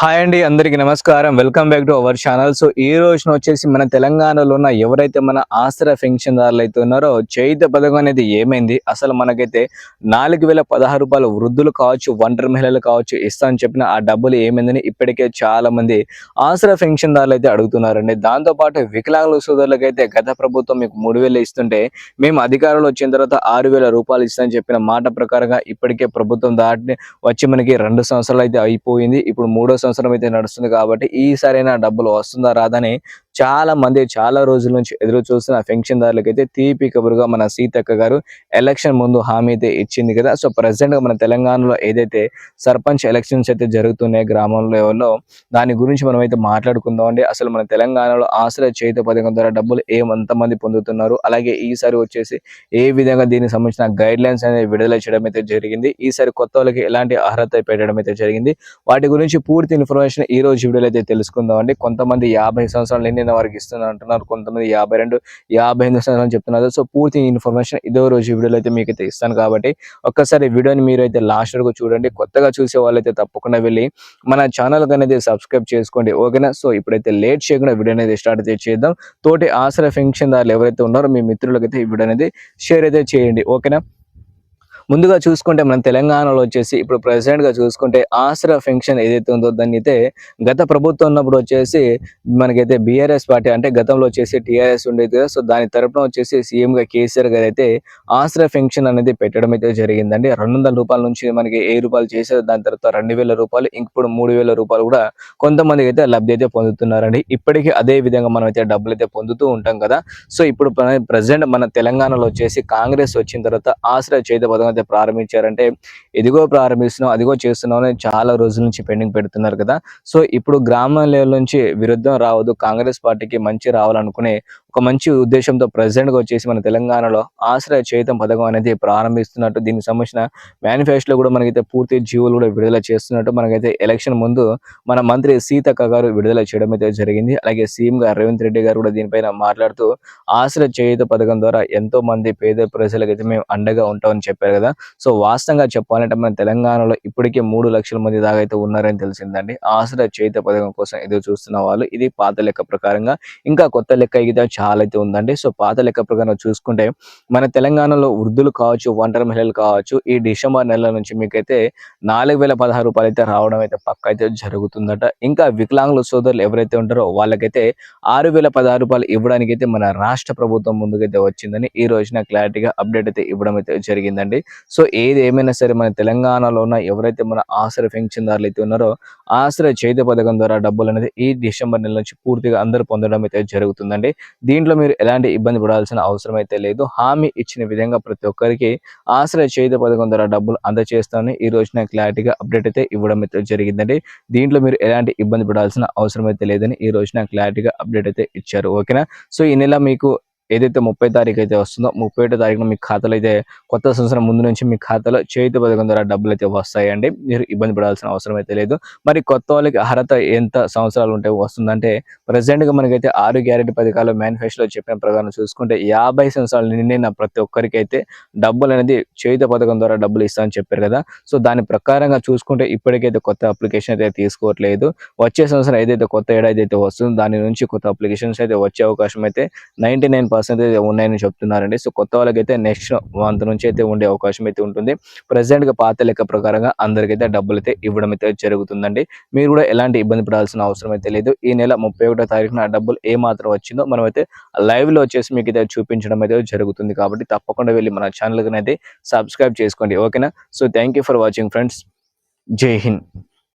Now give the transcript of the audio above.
Hi అండి అందరికీ నమస్కారం. Welcome back to our channel. So ఈ రోజున వచ్చేసి మన తెలంగాణలో ఉన్న ఎవరైతే మన ఆసరా పెన్షన్దారులు అయితే ఉన్నారో చైత్య పథకం అనేది ఏమైంది? అసలు మనకైతే నాలుగు వేల పదహారు రూపాయలు వృద్ధులు కావచ్చు ఒంటరి మహిళలు కావచ్చు ఇస్తామని చెప్పిన ఆ డబ్బులు ఏమైందని ఇప్పటికే చాలా మంది ఆసరా పెన్షన్దారులు అయితే అడుగుతున్నారండి. దాంతో పాటు వికలాంగుల సోదరులకు అయితే గత ప్రభుత్వం మీకు మూడు వేలు ఇస్తుంటే మేము అధికారంలో వచ్చిన తర్వాత ఆరు వేల రూపాయలు ఇస్తామని చెప్పిన మాట ప్రకారంగా ఇప్పటికే ప్రభుత్వం దాటి వచ్చి మనకి రెండు సంవత్సరాలు అయితే అయిపోయింది. ఇప్పుడు మూడో సంవత్సరం అయితే నడుస్తుంది కాబట్టి ఈసారైనా డబ్బులు వస్తుందా రాదని చాలా మంది చాలా రోజుల నుంచి ఎదురు చూస్తున్న పెన్షన్దారులకు అయితే తీపి కబురుగా మన సీతక్క గారు ఎలక్షన్ ముందు హామీ అయితే ఇచ్చింది కదా. సో ప్రెసెంట్గా మన తెలంగాణలో ఏదైతే సర్పంచ్ ఎలక్షన్స్ అయితే జరుగుతున్నాయి గ్రామం లెవెల్లో దాని గురించి మనం అయితే మాట్లాడుకుందాం అండి. అసలు మన తెలంగాణలో ఆశ్రయ చేత పథకం ద్వారా డబ్బులు ఏమంత మంది పొందుతున్నారు? అలాగే ఈసారి వచ్చేసి ఏ విధంగా దీనికి సంబంధించిన గైడ్ లైన్స్ అనేది విడుదల చేయడం అయితే జరిగింది? ఈసారి కొత్త వాళ్ళకి ఎలాంటి అర్హత పెట్టడం అయితే జరిగింది? వాటి గురించి పూర్తి ఇన్ఫర్మేషన్ ఈ రోజు వీడియోలో అయితే తెలుసుకుందాం అండి. కొంతమంది యాభై సంవత్సరాలు నిండిన వారికి ఇస్తున్నారు అంటున్నారు. కొంతమంది యాభై రెండు యాభై ఎనిమిది సంవత్సరాలు చెప్తున్నారు. సో పూర్తి ఇన్ఫర్మేషన్ ఇదో రోజు వీడియోలో అయితే మీకు అయితే ఇస్తాను కాబట్టి ఒక్కసారి వీడియోని మీరు అయితే లాస్ట్ వరకు చూడండి. కొత్తగా చూసే వాళ్ళైతే తప్పకుండా వెళ్ళి మన ఛానల్ అనేది సబ్స్క్రైబ్ చేసుకోండి. ఓకేనా? సో ఇప్పుడైతే లేట్ చేయకుండా వీడియో అనేది స్టార్ట్ అయితే చేద్దాం. తోటి ఆసరా ఫంక్షన్ దారులు ఎవరైతే ఉన్నారో మీ మిత్రులకైతే ఈ వీడియో అనేది షేర్ అయితే చేయండి. ఓకేనా? ముందుగా చూసుకుంటే మన తెలంగాణలో వచ్చేసి ఇప్పుడు ప్రెసిడెంట్గా చూసుకుంటే ఆసరా ఫంక్షన్ ఏదైతే ఉందో దాన్ని అయితే గత ప్రభుత్వం ఉన్నప్పుడు వచ్చేసి మనకైతే బీఆర్ఎస్ పార్టీ అంటే గతంలో వచ్చేసి టీఆర్ఎస్ ఉండేది కదా. సో దాని తరపున వచ్చేసి సీఎంగా కేసీఆర్ గారు అయితే ఆసరా ఫంక్షన్ అనేది పెట్టడం అయితే జరిగిందండి. రెండు వందల రూపాయల నుంచి మనకి ఏ రూపాయలు చేశారు దాని తర్వాత రెండు వేల రూపాయలు ఇప్పుడు మూడు వేల రూపాయలు కూడా కొంతమందికి అయితే లబ్ధి అయితే పొందుతున్నారండి. ఇప్పటికీ అదే విధంగా మనం అయితే డబ్బులు అయితే పొందుతూ ఉంటాం కదా. సో ఇప్పుడు ప్రజెంట్ మన తెలంగాణలో వచ్చేసి కాంగ్రెస్ వచ్చిన తర్వాత ఆసరా చేత పథకం అయితే ప్రారంభించారంటే ఇదిగో ప్రారంభిస్తున్నాం అదిగో చేస్తున్నాం అని చాలా రోజుల నుంచి పెండింగ్ పెడుతున్నారు కదా. సో ఇప్పుడు గ్రామ లెవెల్ నుంచి విరుద్ధం రావద్దు కాంగ్రెస్ పార్టీకి మంచి రావాలనుకునే ఒక మంచి ఉద్దేశంతో ప్రెసిడెంట్గా వచ్చేసి మన తెలంగాణలో ఆశ్రయ చైతం పథకం అనేది ప్రారంభిస్తున్నట్టు దీనికి సంబంధించిన మేనిఫెస్టోలో కూడా మనకైతే పూర్తి జీవులు కూడా విడుదల చేస్తున్నట్టు మనకైతే ఎలక్షన్ ముందు మన మంత్రి సీతక్క గారు విడుదల చేయడం అయితే జరిగింది. అలాగే సీఎం గారు రేవంత్ రెడ్డి గారు కూడా దీనిపైన మాట్లాడుతూ ఆశ్రయ చేయుత పథకం ద్వారా ఎంతో మంది పేద ప్రజలకైతే మేము అండగా ఉంటామని చెప్పారు కదా. సో వాస్తవంగా చెప్పాలంటే మన తెలంగాణలో ఇప్పటికే మూడు లక్షల మంది దాకా అయితే ఉన్నారని తెలిసిందండి. ఆశ్రయ చేయుత పథకం కోసం ఎదురు చూస్తున్న వాళ్ళు ఇది పాత లెక్క ప్రకారంగా ఇంకా కొత్త లెక్క అయితే చాలా అయితే ఉందండి. సో పాత లెక్క ప్రకారం చూసుకుంటే మన తెలంగాణలో వృద్ధులు కావచ్చు ఒంటరి మహిళలు కావచ్చు ఈ డిసెంబర్ నెల నుంచి మీకైతే నాలుగు వేల పదహారు రూపాయలు అయితే రావడం అయితే పక్క అయితే జరుగుతుందట. ఇంకా వికలాంగుల సోదరులు ఎవరైతే ఉంటారో వాళ్ళకైతే ఆరు వేల పదహారు రూపాయలు ఇవ్వడానికి అయితే మన రాష్ట్ర ప్రభుత్వం ముందుకైతే వచ్చిందని ఈ రోజున క్లారిటీగా అప్డేట్ అయితే ఇవ్వడం అయితే జరిగిందండి. సో ఏది ఏమైనా సరే మన తెలంగాణలో ఉన్న ఎవరైతే మన ఆశ్రయ పెన్షన్దారులు అయితే ఉన్నారో ఆశ్రయ చేతి పథకం ద్వారా డబ్బులు అనేది ఈ డిసెంబర్ నెల నుంచి పూర్తిగా అందరూ పొందడం అయితే జరుగుతుందండి. దీంట్లో మీరు ఎలాంటి ఇబ్బంది పడాల్సిన అవసరం అయితే లేదు. హామీ ఇచ్చిన విధంగా ప్రతి ఒక్కరికి ఆశ్రయ చేతి పథకం ద్వారా డబ్బులు అందజేస్తామని ఈ రోజున క్లారిటీగా అప్డేట్ అయితే ఇవ్వడం అయితే జరిగిందండి. దీంట్లో మీరు ఎలాంటి ఇబ్బంది పడాల్సిన అవసరం అయితే లేదని ఈ రోజున క్లారిటీగా అప్డేట్ అయితే ఇచ్చారు. ఓకేనా? సో ఈ నెల మీకు ఏదైతే ముప్పై తారీఖు అయితే వస్తుందో ముప్పై ఒకటో తారీఖున మీ ఖాతాలో అయితే కొత్త సంవత్సరం ముందు నుంచి మీ ఖాతాలో చేతి పథకం ద్వారా డబ్బులు అయితే వస్తాయండి. మీరు ఇబ్బంది పడాల్సిన అవసరం అయితే లేదు. మరి కొత్త వాళ్ళకి అర్హత ఎంత సంవత్సరాలు ఉంటే వస్తుందంటే ప్రజెంట్గా మనకైతే ఆరు గ్యారెంటీ పథకాలు మేనిఫెస్టోలో చెప్పిన ప్రకారం చూసుకుంటే యాభై సంవత్సరాలు నిండిన ప్రతి ఒక్కరికి అయితే డబ్బులు అనేది చేతి పథకం ద్వారా డబ్బులు ఇస్తామని చెప్పారు కదా. సో దాని ప్రకారంగా చూసుకుంటే ఇప్పటికైతే కొత్త అప్లికేషన్ అయితే తీసుకోవట్లేదు. వచ్చే సంవత్సరం ఏదైతే కొత్త ఏడాది అయితే వస్తుందో దాని నుంచి కొత్త అప్లికేషన్స్ అయితే వచ్చే అవకాశం అయితే నైన్టీ నైన్ పర్సెంటేజ్ ఉన్నాయని చెప్తున్నారండి. సో కొత్త వాళ్ళకైతే నెక్స్ట్ మంత్ నుంచి అయితే ఉండే అవకాశం అయితే ఉంటుంది. ప్రజెంట్గా పాత లెక్క ప్రకారంగా అందరికైతే డబ్బులు అయితే ఇవ్వడం అయితే జరుగుతుందండి. మీరు కూడా ఎలాంటి ఇబ్బంది పడాల్సిన అవసరం అయితే లేదు. ఈ నెల ముప్పై ఒకటో తారీఖున డబ్బులు ఏ మాత్రం వచ్చిందో మనం అయితే లైవ్లో వచ్చేసి మీకు అయితే చూపించడం అయితే జరుగుతుంది. కాబట్టి తప్పకుండా వెళ్ళి మన ఛానల్ అయితే సబ్స్క్రైబ్ చేసుకోండి. ఓకేనా so thank for watching friends జై హింద్